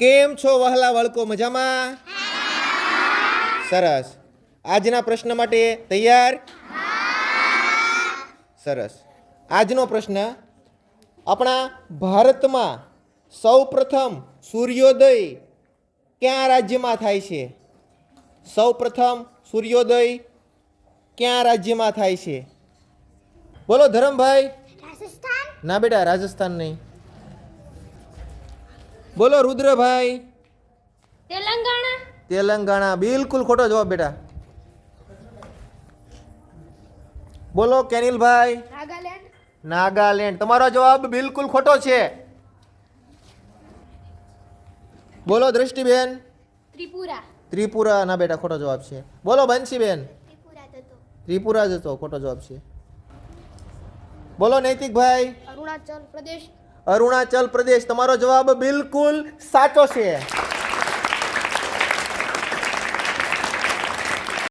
કેમ છો વહલા વળકો મજામાં? સરસ. આજના પ્રશ્ન માટે તૈયાર? સરસ. આજનો પ્રશ્ન આપણા ભારતમાં સૌ પ્રથમ સૂર્યોદય ક્યાં રાજ્યમાં થાય છે? સૌ પ્રથમ સૂર્યોદય ક્યાં રાજ્યમાં થાય છે? બોલો ધરમભાઈ. ના બેટા રાજસ્થાન નહીં. બોલો રુદ્રભાઈ. તેલંગાણા? તેલંગાણા. બિલકુલ ખોટો જવાબ બેટા. બોલો કેનિલભાઈ. નાગાલેન્ડ. નાગાલેન્ડ. તમારો જવાબ બિલકુલ ખોટો છે. બોલો દ્રષ્ટિબેન. ત્રિપુરા. ત્રિપુરા ના બેટા ખોટો જવાબ છે. બોલો બંસીબેન ત્રિપુરા જતો ખોટો જવાબ છે. બોલો નૈતિકભાઈ. અરુણાચલ પ્રદેશ. અરુણાચલ પ્રદેશ તમારો જવાબ બિલકુલ સાચો છે.